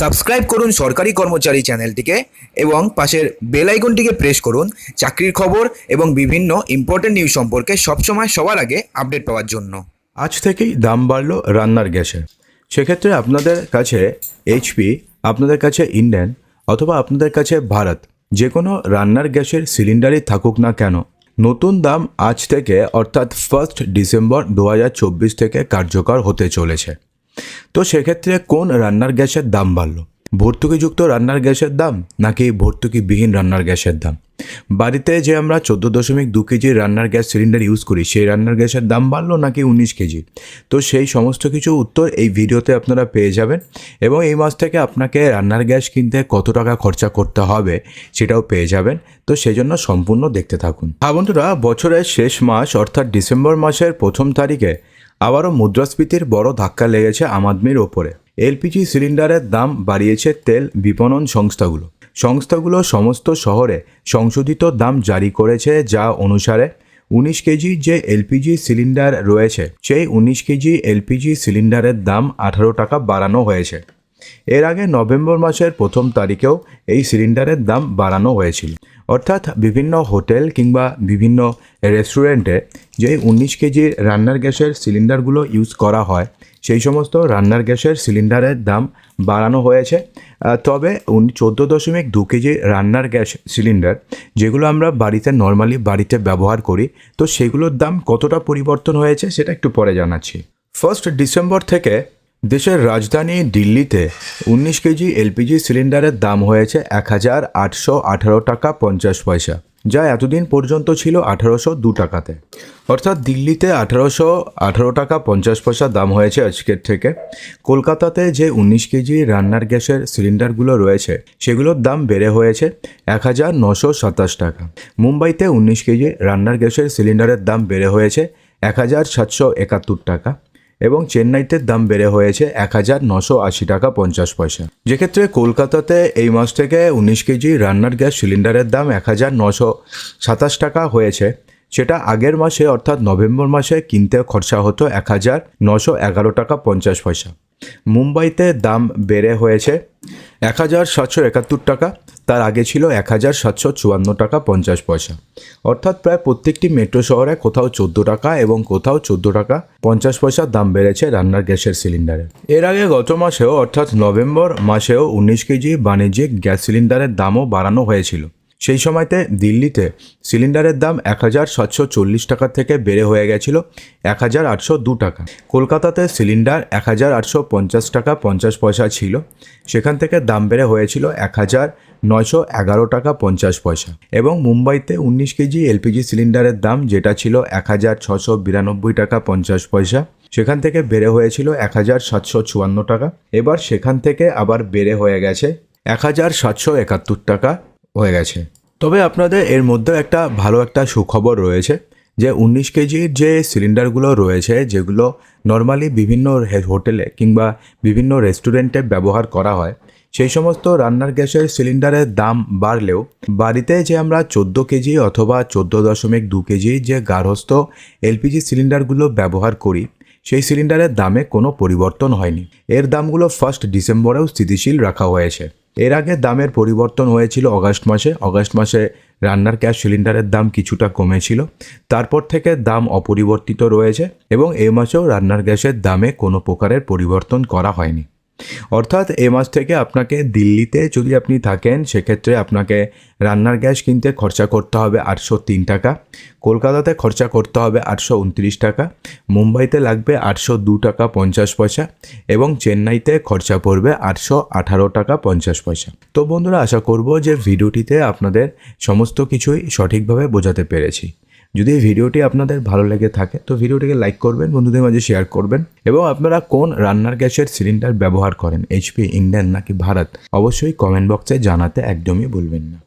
Subscribe করুন সরকারি কর্মচারী চ্যানেলটিকে এবং পাশের বেল আইকনটিকে প্রেস করুন চাকরির খবর এবং বিভিন্ন ইম্পর্টেন্ট নিউজ সম্পর্কে সবসময় সবার আগে আপডেট পাওয়ার জন্য। আজ থেকেই দাম বাড়লো রান্নার গ্যাসের সেক্ষেত্রে আপনাদের কাছে এইচপি আপনাদের কাছে ইন্ডিয়ান অথবা আপনাদের কাছে ভারত যে কোনো রান্নার গ্যাসের সিলিন্ডারই থাকুক না কেন, নতুন দাম আজ থেকে অর্থাৎ ফার্স্ট ডিসেম্বর দু হাজার চব্বিশ থেকে কার্যকর হতে চলেছে। তো সেক্ষেত্রে কোন রান্নার গ্যাসের দাম বাড়লো? ভর্তুকিযুক্ত রান্নার গ্যাসের দাম নাকি ভর্তুকিবিহীন রান্নার গ্যাসের দাম? বাড়িতে যে আমরা চোদ্দ দশমিক দু কেজি রান্নার গ্যাস সিলিন্ডার ইউজ করি, সেই রান্নার গ্যাসের দাম বাড়লো নাকি উনিশ কেজি? তো সেই সমস্ত কিছু উত্তর এই ভিডিওতে আপনারা পেয়ে যাবেন এবং এই মাস থেকে আপনাকে রান্নার গ্যাস কিনতে কত টাকা খরচা করতে হবে সেটাও পেয়ে যাবেন। তো সেই জন্য সম্পূর্ণ দেখতে থাকুন। হ্যাঁ বন্ধুরা, বছরের শেষ মাস অর্থাৎ ডিসেম্বর মাসের প্রথম তারিখে আবারও মুদ্রাস্ফীতির বড় ধাক্কা লেগেছে আম আদমির ওপরে। এলপিজি সিলিন্ডারের দাম বাড়িয়েছে তেল বিপণন সংস্থাগুলো। সংস্থাগুলো সমস্ত শহরে সংশোধিত দাম জারি করেছে যা অনুসারে উনিশ কেজি যে এলপিজি সিলিন্ডার রয়েছে, সেই উনিশ কেজি এলপিজি সিলিন্ডারের দাম আঠারো টাকা বাড়ানো হয়েছে। এর আগে নভেম্বর মাসের প্রথম তারিখেও এই সিলিন্ডারের দাম বাড়ানো হয়েছিল। অর্থাৎ বিভিন্ন হোটেল কিংবা বিভিন্ন রেস্টুরেন্টে যে উনিশ কেজির রান্নার গ্যাসের সিলিন্ডারগুলো ইউজ করা হয়, সেই সমস্ত রান্নার গ্যাসের সিলিন্ডারের দাম বাড়ানো হয়েছে। তবে চোদ্দ দশমিক দু কেজি রান্নার গ্যাস সিলিন্ডার, যেগুলো আমরা বাড়িতে নর্মালি বাড়িতে ব্যবহার করি, তো সেগুলোর দাম কতটা পরিবর্তন হয়েছে সেটা একটু পরে জানাচ্ছি। ফার্স্ট ডিসেম্বর থেকে দেশের রাজধানী দিল্লিতে উনিশ কেজি এলপিজি সিলিন্ডারের দাম হয়েছে এক হাজার আটশো আঠারো টাকা পঞ্চাশ পয়সা, যা এতদিন পর্যন্ত ছিল আঠারোশো দু টাকাতে। অর্থাৎ দিল্লিতে আঠারোশো আঠারো টাকা পঞ্চাশ পয়সা দাম হয়েছে আজকের থেকে। কলকাতাতে যে উনিশ কেজি রান্নার গ্যাসের সিলিন্ডারগুলো রয়েছে, সেগুলোর দাম বেড়ে হয়েছে এক হাজার নশো সাতাশ টাকা। মুম্বাইতে উনিশ কেজি রান্নার গ্যাসের সিলিন্ডারের দাম বেড়ে হয়েছে এক হাজার সাতশো একাত্তর টাকা। এবং চেন্নাইতে দাম বেড়ে হয়েছে এক হাজার নশো আশি টাকা পঞ্চাশ পয়সা। যেক্ষেত্রে কলকাতাতে এই মাস থেকে উনিশ কেজি রান্নার গ্যাস সিলিন্ডারের দাম এক হাজার নশো সাতাশ টাকা হয়েছে। সেটা আগের মাসে অর্থাৎ নভেম্বর মাসে কিনতে খরচা হতো এক হাজার নশো এগারো টাকা পঞ্চাশ পয়সা। মুম্বাইতে দাম বেড়ে হয়েছে এক হাজার সাতশো একাত্তর টাকা। তার আগে ছিল এক হাজার সাতশো চুয়ান্ন টাকা পঞ্চাশ পয়সা। অর্থাৎ প্রায় প্রত্যেকটি মেট্রো শহরে কোথাও চোদ্দ টাকা এবং কোথাও চোদ্দ টাকা পঞ্চাশ পয়সার দাম বেড়েছে রান্নার গ্যাসের সিলিন্ডারে। এর আগে গত মাসেও, অর্থাৎ নভেম্বর মাসেও উনিশ কেজি বাণিজ্যিক গ্যাস সিলিন্ডারের দামও বাড়ানো হয়েছিল। সেই সময়তে দিল্লিতে সিলিন্ডারের দাম এক হাজার সাতশো চল্লিশ টাকা থেকে বেড়ে হয়ে গেছিল এক হাজার আটশো দু টাকা। কলকাতাতে সিলিন্ডার এক হাজার আটশো পঞ্চাশ টাকা পঞ্চাশ পয়সা ছিল। সেখান থেকে দাম বেড়ে হয়েছিল এক হাজার নয়শো এগারো টাকা পঞ্চাশ পয়সা। এবং মুম্বাইতে উনিশ কেজি এলপিজি সিলিন্ডারের দাম যেটা ছিল এক হাজার ছশো বিরানব্বই টাকা পঞ্চাশ পয়সা। সেখান থেকে বেড়ে হয়েছিল এক হাজার সাতশো চুয়ান্ন টাকা। এবার সেখান থেকে আবার বেড়ে হয়ে গেছে এক হাজার সাতশো একাত্তর টাকা। হয়ে গেছে। তবে আপনাদের এর মধ্যে একটা ভালো একটা সুখবর রয়েছে যে উনিশ কেজির যে সিলিন্ডারগুলো রয়েছে, যেগুলো নর্মালি বিভিন্ন হোটেলে কিংবা বিভিন্ন রেস্টুরেন্টে ব্যবহার করা হয়, সেই সমস্ত রান্নার গ্যাসের সিলিন্ডারের দাম বাড়লেও বাড়িতে যে আমরা চোদ্দ কেজি অথবা চোদ্দ দশমিক দু কেজি যে গার্হস্থ এলপিজি সিলিন্ডারগুলো ব্যবহার করি, সেই সিলিন্ডারের দামে কোনো পরিবর্তন হয়নি। এর দামগুলো ফার্স্ট ডিসেম্বরেও স্থিতিশীল রাখা হয়েছে। এর আগে দামের পরিবর্তন হয়েছিল অগাস্ট মাসে। অগাস্ট মাসে রান্নার গ্যাস সিলিন্ডারের দাম কিছুটা কমেছিল। তারপর থেকে দাম অপরিবর্তিত রয়েছে এবং এ মাসেও রান্নার গ্যাসের দামে কোনো প্রকারের পরিবর্তন করা হয়নি। অর্থাৎ এ মাস থেকে আপনাকে দিল্লিতে যদি আপনি থাকেন, সেক্ষেত্রে আপনাকে রান্নার গ্যাস কিনতে খরচা করতে হবে আটশো তিন টাকা, কলকাতাতে খরচা করতে হবে আটশো উনত্রিশ টাকা, মুম্বাইতে লাগবে আটশো দু টাকা পঞ্চাশ পয়সা এবং চেন্নাইতে খরচা পড়বে আটশো আঠারো টাকা পঞ্চাশ পয়সা। তো বন্ধুরা, আশা করব যে ভিডিওটিতে আপনাদের সমস্ত কিছুই সঠিকভাবে বোঝাতে পেরেছি। যদি এই ভিডিওটি আপনাদের ভালো লেগে থাকে, তো ভিডিওটিকে লাইক করবেন, বন্ধুদের মাঝে শেয়ার করবেন। এবং আপনারা কোন রান্নার গ্যাসের সিলিন্ডার ব্যবহার করেন এইচপি ইন্ডিয়ান নাকি ভারত? অবশ্যই কমেন্ট বক্সে জানাতে একদমই ভুলবেন না।